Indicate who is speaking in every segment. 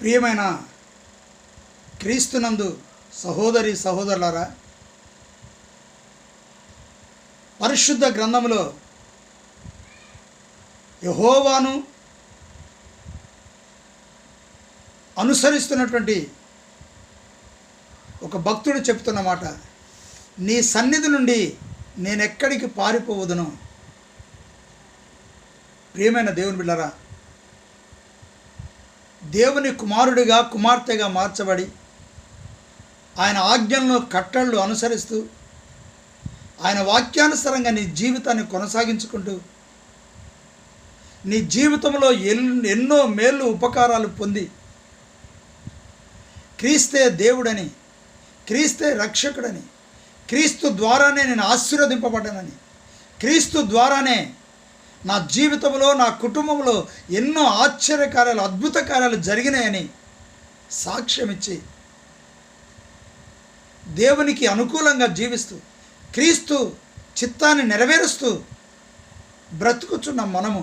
Speaker 1: ప్రియమైన క్రీస్తునందు సహోదరి సహోదరులారా పరిశుద్ధ గ్రంథంలో యహోవాను అనుసరిస్తున్నటువంటి ఒక భక్తుడు చెప్తున్నమాట నీ సన్నిధి నుండి నేను ఎక్కడికి పారిపోవదును? ప్రియమైన దేవుని బిళ్ళరా దేవుని కుమారుడిగా కుమార్తెగా మార్చబడి ఆయన ఆజ్ఞలను కట్టళ్ళు అనుసరిస్తూ ఆయన వాక్యానుసారంగా నీ జీవితాన్ని కొనసాగించుకుంటూ నీ జీవితంలో ఎన్నో మేళ్ళు ఉపకారాలు పొంది క్రీస్తే దేవుడని క్రీస్తే రక్షకుడని క్రీస్తు ద్వారానే నేను ఆశీర్వదింపబడ్డానని క్రీస్తు ద్వారానే నా జీవితంలో నా కుటుంబంలో ఎన్నో ఆశ్చర్యకార్యాలు అద్భుత కార్యాలు జరిగినాయని సాక్ష్యం ఇచ్చి దేవునికి అనుకూలంగా జీవిస్తూ క్రీస్తు చిత్తాన్ని నెరవేరుస్తూ బ్రతుకుచున్న మనము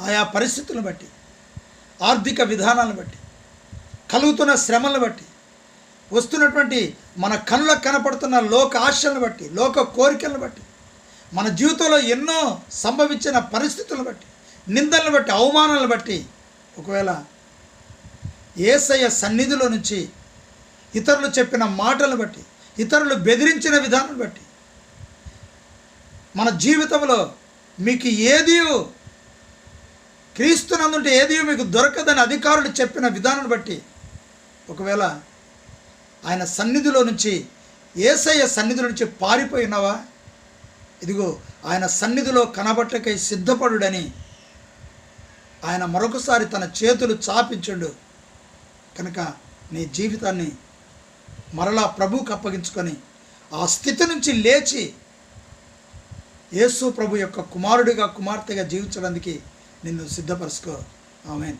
Speaker 1: ఆయా పరిస్థితులను బట్టి ఆర్థిక విధానాలను బట్టి కలుగుతున్న శ్రమలను బట్టి వస్తున్నటువంటి మన కళ్ళకు కనపడుతున్న లోక ఆశలను బట్టి లోక కోరికలను బట్టి మన జీవితంలో ఎన్నో సంభవించిన పరిస్థితులను బట్టి నిందలను బట్టి అవమానాలను బట్టి ఒకవేళ ఏసయ్య సన్నిధిలో నుంచి ఇతరులు చెప్పిన మాటలను బట్టి ఇతరులు బెదిరించిన విధానం బట్టి మన జీవితంలో మీకు ఏది క్రీస్తునందుంటే ఏది మీకు దొరకదని అధికారులు చెప్పిన విధానం బట్టి ఒకవేళ ఆయన సన్నిధిలో నుంచి ఏసయ్య సన్నిధిలో నుంచి పారిపోయినావా? ఇదిగో ఆయన సన్నిధిలో కనబట్టకై సిద్ధపడుడని ఆయన మరొకసారి తన చేతులు చాపించుండు. కనుక నీ జీవితాన్ని మరలా ప్రభువుకు అప్పగించుకొని ఆ స్థితి నుంచి లేచి యేసు ప్రభు యొక్క కుమారుడిగా కుమార్తెగా జీవించడానికి నిన్ను సిద్ధపరచుకో. ఆమెన్.